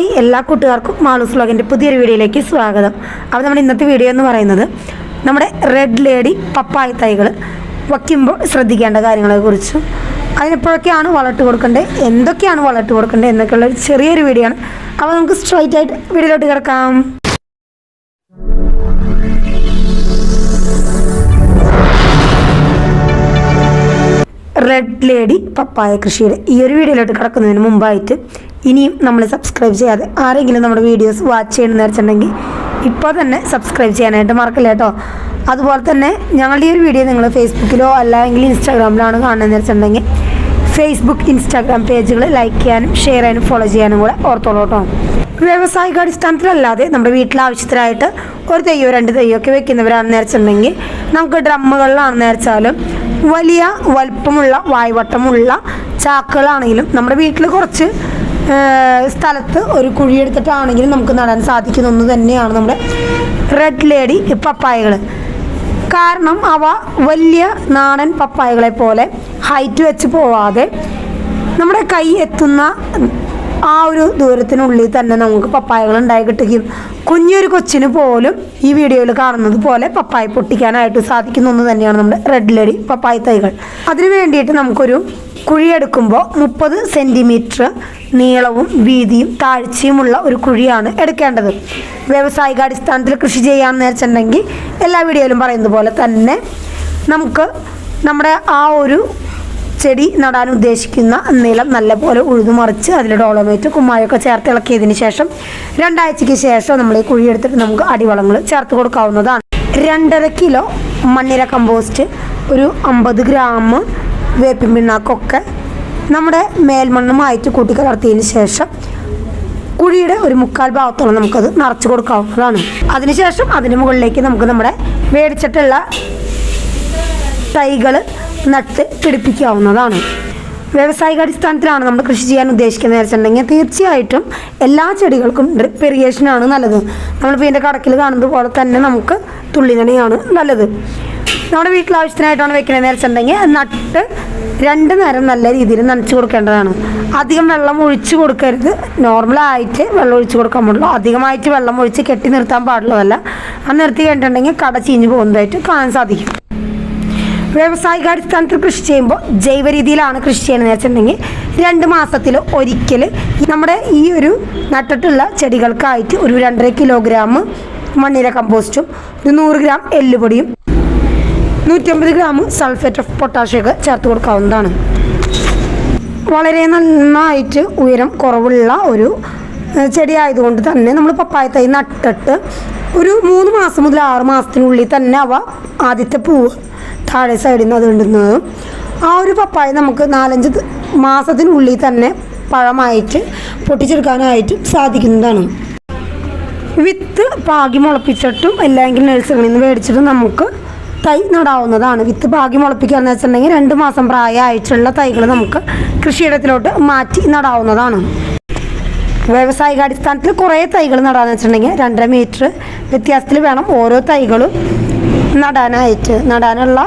Hi എല്ലാ കൂട്ടുകാർക്കും മാളൂസ് വ്ലോഗിന്റെ പുതിയൊരു വീഡിയോയിലേക്ക് സ്വാഗതം. അപ്പോൾ നമ്മുടെ ഇന്നത്തെ വീഡിയോ എന്ന് പറയുന്നത് നമ്മുടെ റെഡ് ലേഡി പപ്പായ തൈകൾ വയ്ക്കുമ്പോൾ ശ്രദ്ധിക്കേണ്ട കാര്യങ്ങളെക്കുറിച്ചും അതിനെപ്പോഴൊക്കെയാണ് വളർട്ട് കൊടുക്കേണ്ടത് എന്തൊക്കെയാണ് വളർട്ട് കൊടുക്കേണ്ടത് എന്നൊക്കെയുള്ള ചെറിയൊരു വീഡിയോ ആണ്. അപ്പോൾ നമുക്ക് സ്ട്രൈറ്റ് ആയിട്ട് വീഡിയോയിലോട്ട് കിടക്കാം. റെഡ് ലേഡി പപ്പായ കൃഷിയുടെ ഈ ഒരു വീഡിയോയിലോട്ട് കിടക്കുന്നതിന് മുമ്പായിട്ട് ഇനിയും നമ്മൾ സബ്സ്ക്രൈബ് ചെയ്യാതെ ആരെങ്കിലും നമ്മുടെ വീഡിയോസ് വാച്ച് ചെയ്യണമെന്ന് വെച്ചിട്ടുണ്ടെങ്കിൽ ഇപ്പോൾ തന്നെ സബ്സ്ക്രൈബ് ചെയ്യാനായിട്ട് മറക്കില്ല കേട്ടോ. അതുപോലെ തന്നെ ഞങ്ങളുടെ ഈ ഒരു വീഡിയോ നിങ്ങൾ ഫേസ്ബുക്കിലോ അല്ലെങ്കിൽ ഇൻസ്റ്റാഗ്രാമിലാണ് കാണുന്നതെന്ന് വെച്ചിട്ടുണ്ടെങ്കിൽ ഫേസ്ബുക്ക് ഇൻസ്റ്റാഗ്രാം പേജുകൾ ലൈക്ക് ചെയ്യാനും ഷെയർ ചെയ്യാനും ഫോളോ ചെയ്യാനും കൂടെ ഓർത്തോളൂ കേട്ടോ. വ്യാവസായിക അടിസ്ഥാനത്തിലല്ലാതെ നമ്മുടെ വീട്ടിലെ ആവശ്യത്തിനായിട്ട് ഒരു തെയ്യോ രണ്ട് തെയ്യോ ഒക്കെ വെക്കുന്നവരാണെന്ന് വെച്ചിട്ടുണ്ടെങ്കിൽ നമുക്ക് ഡ്രമ്മുകളിലാണെന്ന് വെച്ചാലും വലിയ വലുപ്പമുള്ള വായ്വട്ടമുള്ള ചാക്കുകളാണെങ്കിലും നമ്മുടെ വീട്ടിൽ കുറച്ച് സ്ഥലത്ത് ഒരു കുഴിയെടുത്തിട്ടാണെങ്കിലും നമുക്ക് നടാൻ സാധിക്കുന്ന ഒന്ന് തന്നെയാണ് നമ്മുടെ റെഡ് ലേഡി പപ്പായകൾ കാരണം അവ വലിയ നാടൻ പപ്പായകളെ പോലെ ഹൈറ്റ് വെച്ച് പോവാതെ നമ്മുടെ കൈ എത്തുന്ന ആ ഒരു ദൂരത്തിനുള്ളിൽ തന്നെ നമുക്ക് പപ്പായകൾ ഉണ്ടായി കിട്ടുകയും കുഞ്ഞൊരു കൊച്ചിന് പോലും ഈ വീഡിയോയിൽ കാണുന്നത് പോലെ പപ്പായ പൊട്ടിക്കാനായിട്ട് സാധിക്കുന്ന ഒന്ന് തന്നെയാണ് നമ്മുടെ റെഡ് ലെഡി പപ്പായ തൈകൾ. അതിനു വേണ്ടിയിട്ട് നമുക്കൊരു കുഴിയെടുക്കുമ്പോൾ മുപ്പത് സെന്റിമീറ്റർ നീളവും വീതിയും താഴ്ചയുമുള്ള ഒരു കുഴിയാണ് എടുക്കേണ്ടത്. വ്യാവസായിക അടിസ്ഥാനത്തിൽ കൃഷി ചെയ്യാമെന്ന് വെച്ചിട്ടുണ്ടെങ്കിൽ എല്ലാ വീഡിയോയിലും പറയുന്നത് പോലെ തന്നെ നമുക്ക് നമ്മുടെ ആ ഒരു ചെടി നടാൻ ഉദ്ദേശിക്കുന്ന നിലം നല്ലപോലെ ഉഴുതുമറിച്ച് അതിൽ ഡോളോമേറ്റ് കുമ്മായൊക്കെ ചേർത്ത് ഇളക്കിയതിന് ശേഷം രണ്ടാഴ്ചയ്ക്ക് ശേഷം നമ്മൾ ഈ കുഴിയെടുത്തിട്ട് നമുക്ക് അടിവളങ്ങൾ ചേർത്ത് കൊടുക്കാവുന്നതാണ്. രണ്ടര കിലോ മണ്ണിര കമ്പോസ്റ്റ് ഒരു അമ്പത് ഗ്രാം വേപ്പിൻ പിണ്ണാക്കൊക്കെ നമ്മുടെ മേൽമണ്ണുമായിട്ട് കൂട്ടി കലർത്തിയതിന് ശേഷം കുഴിയുടെ ഒരു മുക്കാൽ ഭാഗത്തോളം നമുക്കത് നിറച്ച് കൊടുക്കാവുന്നതാണ്. അതിനുശേഷം അതിന് മുകളിലേക്ക് നമുക്ക് നമ്മുടെ മേടിച്ചിട്ടുള്ള തൈകൾ നട്ട് പിടിപ്പിക്കാവുന്നതാണ്. വ്യാവസായിക അടിസ്ഥാനത്തിലാണ് നമ്മൾ കൃഷി ചെയ്യാൻ ഉദ്ദേശിക്കുന്നത് വെച്ചിട്ടുണ്ടെങ്കിൽ തീർച്ചയായിട്ടും എല്ലാ ചെടികൾക്കും ഡ്രിപ്പ് ഇറിഗേഷനാണ് നല്ലത്. നമ്മളിപ്പോൾ ഇതിന്റെ കടക്കിൽ കാണുന്നത് പോലെ തന്നെ നമുക്ക് തുള്ളിനണിയാണ് നല്ലത്. നമ്മുടെ വീട്ടിൽ ആവശ്യത്തിനായിട്ടാണ് വെക്കുന്നത് വെച്ചിട്ടുണ്ടെങ്കിൽ നട്ട് രണ്ട് നേരം നല്ല രീതിയിൽ നനച്ച് കൊടുക്കേണ്ടതാണ്. അധികം വെള്ളം ഒഴിച്ചു കൊടുക്കരുത്. നോർമലായിട്ട് വെള്ളം ഒഴിച്ചു കൊടുക്കാൻ പാടുള്ളൂ അധികമായിട്ട് വെള്ളം ഒഴിച്ച് കെട്ടി നിർത്താൻ പാടുള്ളതല്ല. അത് നിർത്തി കഴിഞ്ഞിട്ടുണ്ടെങ്കിൽ കട ചീഞ്ഞ് പോകുന്നതായിട്ട് കാണാൻ സാധിക്കും. വ്യാവസായികാടിസ്ഥാനത്തിൽ കൃഷി ചെയ്യുമ്പോൾ ജൈവ രീതിയിലാണ് കൃഷി ചെയ്യുന്നത് വെച്ചിട്ടുണ്ടെങ്കിൽ രണ്ട് മാസത്തിൽ ഒരിക്കൽ നമ്മുടെ ഈ ഒരു നട്ടിട്ടുള്ള ചെടികൾക്കായിട്ട് ഒരു രണ്ടര കിലോഗ്രാം മണ്ണിര കമ്പോസ്റ്റും ഒരു നൂറ് ഗ്രാം എല്ലുപൊടിയും നൂറ്റമ്പത് ഗ്രാം സൾഫേറ്റ് ഓഫ് പൊട്ടാഷ്യമൊക്കെ ചേർത്ത് കൊടുക്കാവുന്നതാണ്. വളരെ നന്നായിട്ട് ഉയരം കുറവുള്ള ഒരു ചെടി ആയതുകൊണ്ട് തന്നെ നമ്മൾ പപ്പായ തൈ നട്ടിട്ട് ഒരു മൂന്ന് മാസം മുതൽ ആറ് മാസത്തിനുള്ളിൽ തന്നെ അവ ആദ്യത്തെ പൂവ് താഴെ സൈഡിൽ നിന്ന് അത് ഉണ്ടുന്നത് ആ ഒരു പപ്പായ നമുക്ക് നാലഞ്ച് മാസത്തിനുള്ളിൽ തന്നെ പഴമായിട്ട് പൊട്ടിച്ചെടുക്കാനായിട്ട് സാധിക്കുന്നതാണ്. വിത്ത് പാകി മുളപ്പിച്ചിട്ടും അല്ലെങ്കിൽ നഴ്സറിയിൽ നിന്ന് മേടിച്ചിട്ടും നമുക്ക് തൈ നടാവുന്നതാണ്. വിത്ത് പാകി മുളപ്പിക്കുക എന്ന് വെച്ചിട്ടുണ്ടെങ്കിൽ രണ്ട് മാസം പ്രായമായിട്ടുള്ള തൈകൾ നമുക്ക് കൃഷിയിടത്തിലോട്ട് മാറ്റി നടാവുന്നതാണ്. വ്യാവസായിക അടിസ്ഥാനത്തിൽ കുറേ തൈകൾ നടാന്ന് വെച്ചിട്ടുണ്ടെങ്കിൽ രണ്ടര മീറ്റർ വ്യത്യാസത്തിൽ വേണം ഓരോ തൈകളും നടാനായിട്ട്. നടാനുള്ള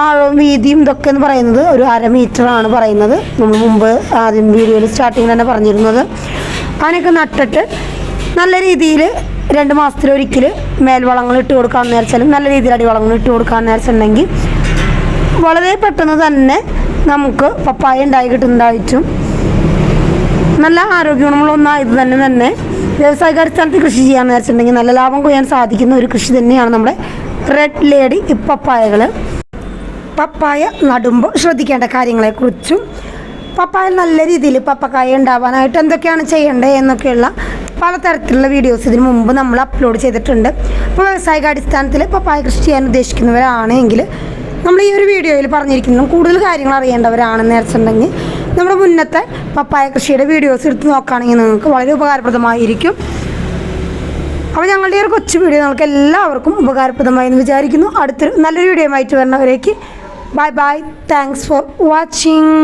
ആഴവും വീതിയും ഇതൊക്കെ എന്ന് പറയുന്നത് ഒരു അര മീറ്ററാണ് പറയുന്നത്. നമ്മൾ മുമ്പ് ആദ്യം വീഡിയോയിൽ സ്റ്റാർട്ടിങ്ങിൽ തന്നെ പറഞ്ഞിരുന്നത്. അതിനൊക്കെ നട്ടിട്ട് നല്ല രീതിയിൽ രണ്ട് മാസത്തിലൊരിക്കൽ മേൽവളങ്ങൾ ഇട്ട് കൊടുക്കാൻ നേരച്ചാലും നല്ല രീതിയിൽ അടിവളങ്ങൾ ഇട്ട് കൊടുക്കാൻ നേരച്ചുണ്ടെങ്കിൽ വളരെ പെട്ടെന്ന് തന്നെ നമുക്ക് പപ്പായ ഉണ്ടായി കിട്ടുന്നതായിട്ടും നല്ല ആരോഗ്യഗുണമുള്ള ഒന്നായത് തന്നെ തന്നെ വ്യാവസായിക അടിസ്ഥാനത്തിൽ കൃഷി ചെയ്യാൻ വെച്ചിട്ടുണ്ടെങ്കിൽ നല്ല ലാഭം കൊയ്യാൻ സാധിക്കുന്ന ഒരു കൃഷി തന്നെയാണ് നമ്മുടെ റെഡ് ലേഡി പപ്പായകൾ പപ്പായ നടുമ്പോൾ ശ്രദ്ധിക്കേണ്ട കാര്യങ്ങളെക്കുറിച്ചും പപ്പായ നല്ല രീതിയിൽ പപ്പക്കായ ഉണ്ടാവാനായിട്ട് എന്തൊക്കെയാണ് ചെയ്യേണ്ടത് എന്നൊക്കെയുള്ള പലതരത്തിലുള്ള വീഡിയോസ് ഇതിനു മുമ്പ് നമ്മൾ അപ്ലോഡ് ചെയ്തിട്ടുണ്ട്. അപ്പോൾ വ്യാവസായിക അടിസ്ഥാനത്തിൽ പപ്പായ കൃഷി ചെയ്യാൻ ഉദ്ദേശിക്കുന്നവരാണെങ്കിൽ നമ്മൾ ഈ ഒരു വീഡിയോയിൽ പറഞ്ഞിരിക്കുന്നതും കൂടുതൽ കാര്യങ്ങൾ അറിയേണ്ടവരാണെന്ന് വെച്ചിട്ടുണ്ടെങ്കിൽ നമ്മുടെ മുന്നത്തെ പപ്പായ കൃഷിയുടെ വീഡിയോസ് എടുത്ത് നോക്കുകയാണെങ്കിൽ നിങ്ങൾക്ക് വളരെ ഉപകാരപ്രദമായിരിക്കും. അപ്പോൾ ഞങ്ങളുടെ ഈ ഒരു കൊച്ചു വീഡിയോ നിങ്ങൾക്ക് എല്ലാവർക്കും ഉപകാരപ്രദമായി എന്ന് വിചാരിക്കുന്നു. അടുത്തൊരു നല്ലൊരു വീഡിയോ ആയിട്ട് വരുന്നവരേക്ക്. Bye bye thanks for watching